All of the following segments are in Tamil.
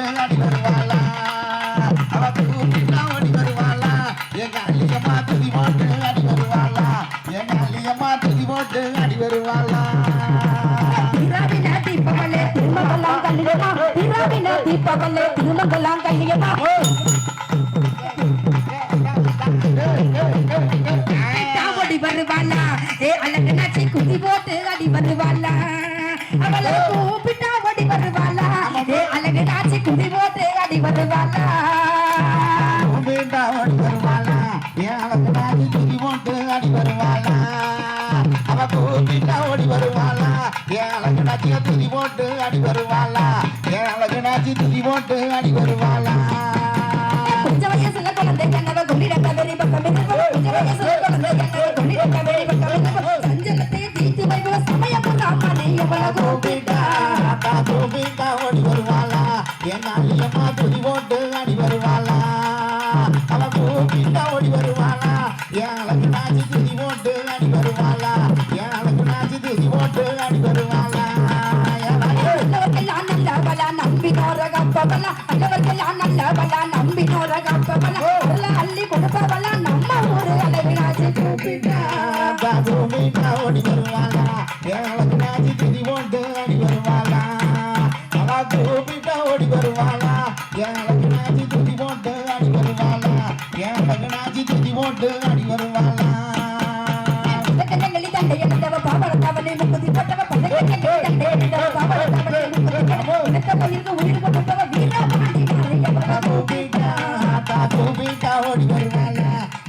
மேலாடி வருவாளா அவ கூப்பிட்டா ஓடி வருவாளா எங்க அள்ளியம்மா துதி போட்டு அடி வருவாளா எங்க அள்ளியம்மா துதி போட்டு அடி வருவாளா தீபவல்லே திருமங்கலாம் கல்லியம்மா தீபவல்லே திருமங்கலாம் கல்லியம்மா வருவாளா ஏ அழகு நச்சு குதி போட்டு அடி வருவா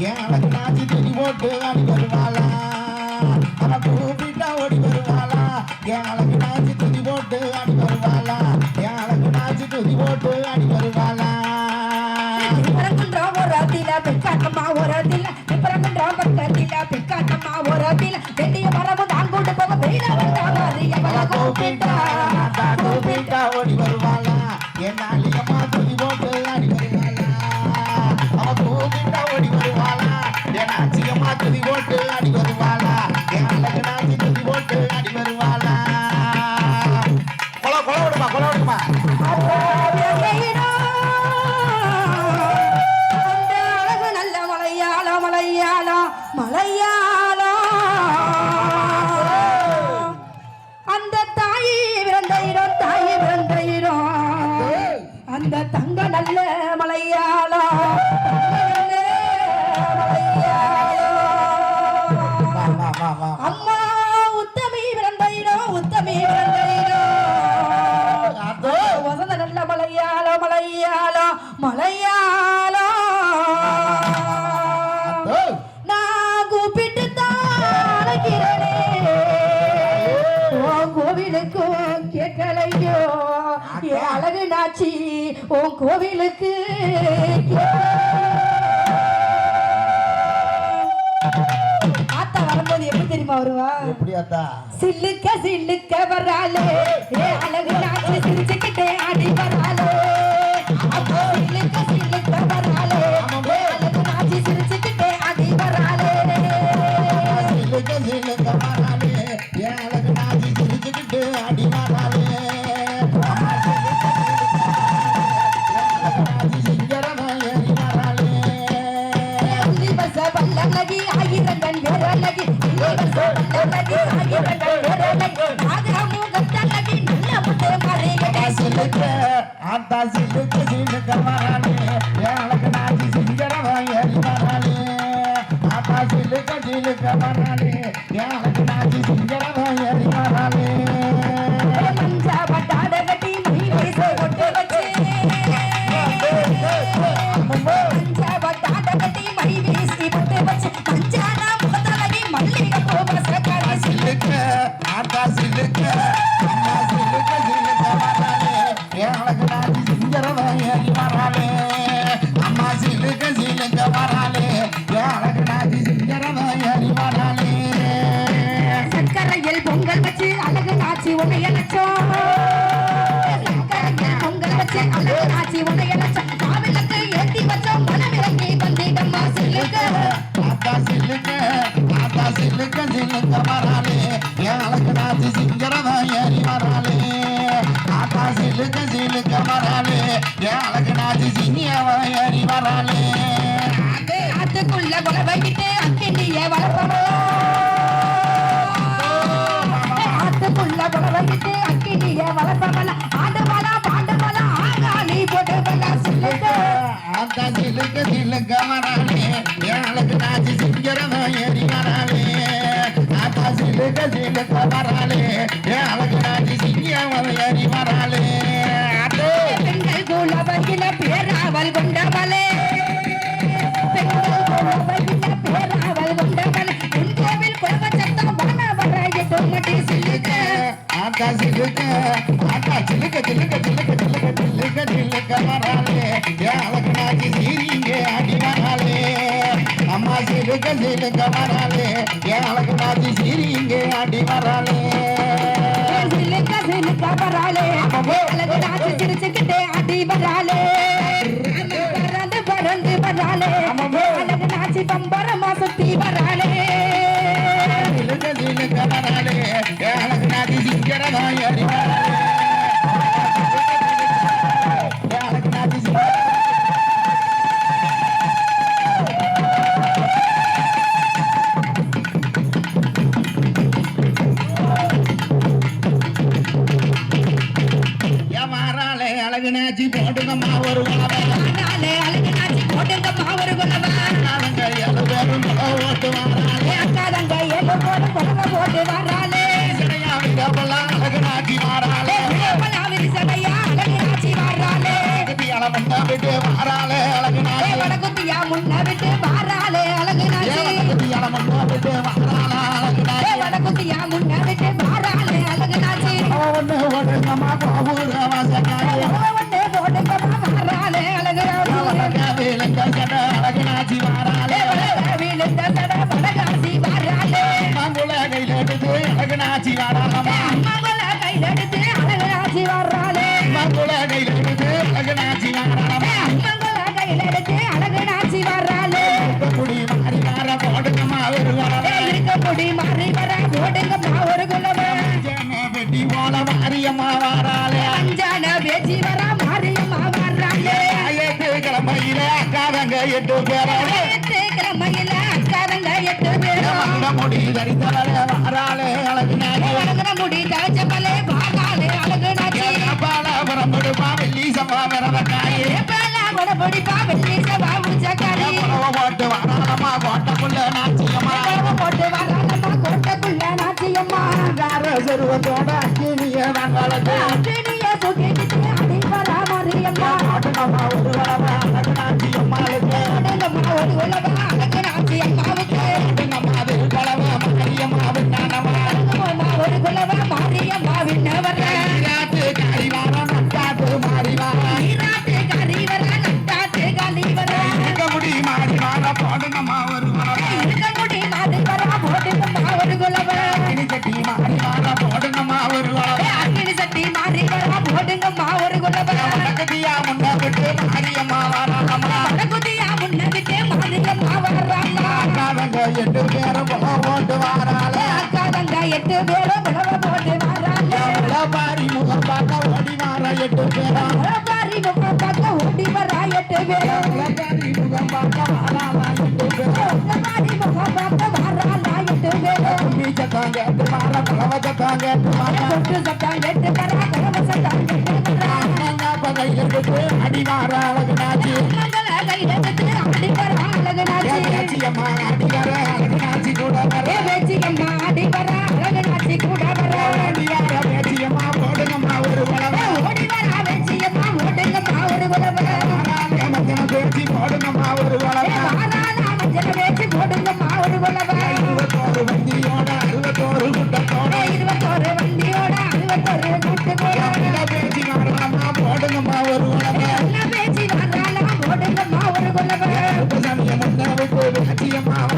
ஏன் அவனுக்கு நாச்சி தூக்கி போட்டு ஆடி வருவாளா அவன் கூப்பிட்டா ஓடி வருவாளா ஏன் அவனுக்கு நாச்சி தூக்கி போட்டு ஆடி வருவாளா ஏன் அவனுக்கு நாச்சி தூக்கி போட்டு ஆடி வருவாளா பிறகுன்றோம் ஒரு அதில பிக்காட்டமா ஒரு அதில பிறகுன்றோம் பக்கத்தில பிக்காட்டமா ஒரு அதில வெட்டிய மரபு தான் கொண்டு போக வெயில வந்தாலும் அது ஓடி வருவா கோவிலுக்கு ஆத்தா வரும்போது எப்படி தெரியுமா வருவா? எப்படி ஆத்தா? சில்லுக்க சில்லுக்க வர்றாளே அழகு நாட்டு சிரிச்சுக்கிட்டே ஆடி வர்றாளே That's it. அதுக்குள்ள கொலை வைக்கிட்டு அக்கிண்டிய வளர்ப்பமோ ஆத்துக்குள்ள கொலை வைக்கிட்டு அக்கிண்டிய வளர்ப்பமல்ல ஆத்தா சிலுக்க சிலுக்க வராளே ஏழக்கு நாச்சி சிங்கிறத ஏறி வராளே ஆத்தா சிலுக்க சிலுக்க வராளே ஏழக்கு ஆத்தா சிலுக்க ஆட்டா சிலுக்க சிலுக்க சிலுக்க சிலுக்க சிலுக்க சிலுக்க வராளே ஏழக்கு நாச்சி சீரிங்க அடி வராளே அம்மா சிலுக்க சிலுக்க வராளே ஏன் நாச்சி சீரிங்க அடி வராளே சிலுக்க சிலுக்க வராளே சிரிச்சுக்கிட்டே அடி வராளே பறந்து பறந்து வராளே நாச்சி பம்பரமா சுத்தி நாச்சி போட்டுக்கம்மா ஒரு உழவை வராளே அழகு நாச்சி போட்டுங்கம்மா ஒரு குலவா நாளுங்க ஏழு பேரும் ஓட்டு அக்காதங்க போட்டு வராளே. சிறையாவிடப்பெல்லாம் கையில எடுத்து தரித்தவளே வாராளே அழகு நாச்சி வழங்குற முடி அழகு நாச்சி சம்பா போட்டு கோட்டக்குள்ள நாச்சியம்மா போட்டு நாச்சியம்மா அக்கினிய எட்டு பேரும் முகம் போட்டு வாராளே அக்கா அக்காதங்க எட்டு பேரும் முகம் போட்டு வாராளே பாரி முகம் பார்க்க ஓடி வாரா எட்டு பேரும் உழவாரி முகம் பார்க்க ஓடி வரா எட்டு பேரும் பாரி முகம் பார்க்க வாராளா எட்டு பேரும் உழவாரி முகம் பார்க்க வாராளா எட்டு பேரும் பீச்சத்தான் கேட்டு வார பலவத்தான் கேட்டு வார கொட்டு சத்தம் எட்டு வரா கரவ சத்தம் எட்டு வரா பகையில் எடுத்து அடி வார அழகு நாச்சி மங்கள வரா அழகு நாச்சி அடி வர Wow.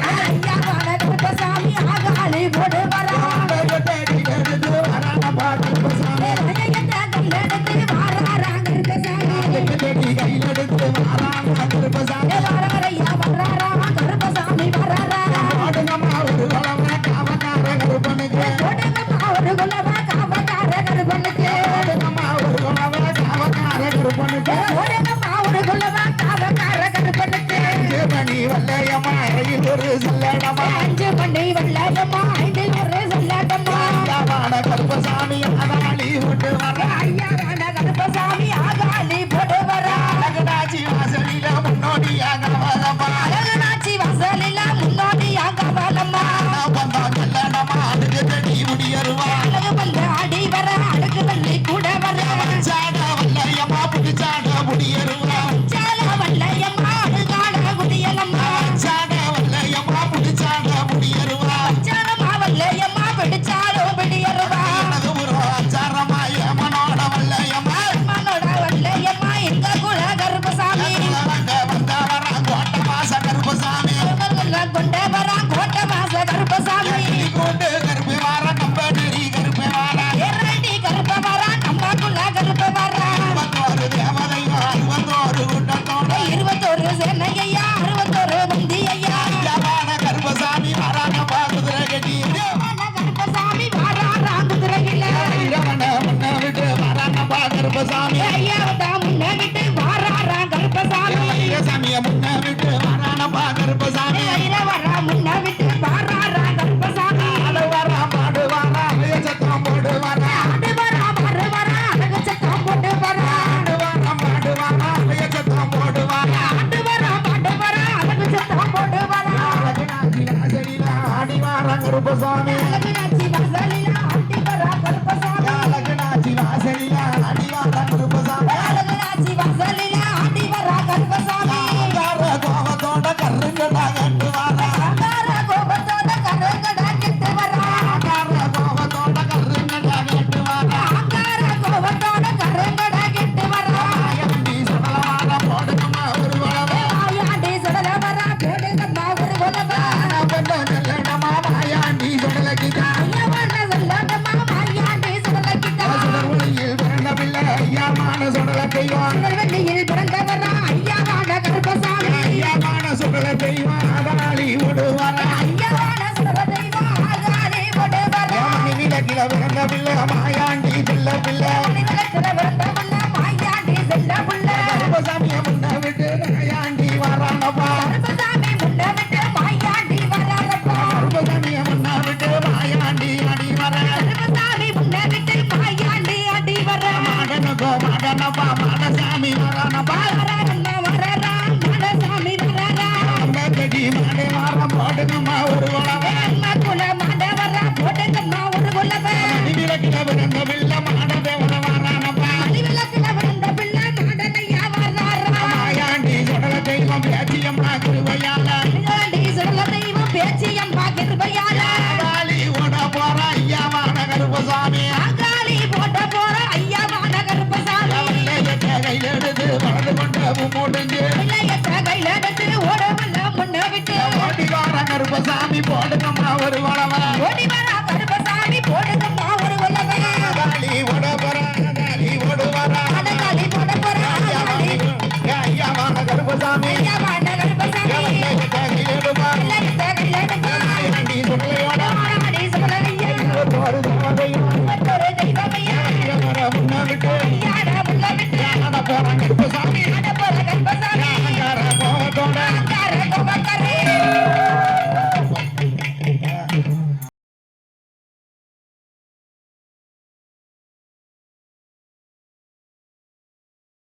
Never mind. Karuppasamy. Karuppasamy போடுங்கம்மா ஒரு உழவன் ஓடி வரா கருப்பசாமி போடுங்கம்மா ஒரு உழவன் காளி ஓட காளி ஓடு காளி போட போறா ஐயா கருப்பசாமி. ஐயா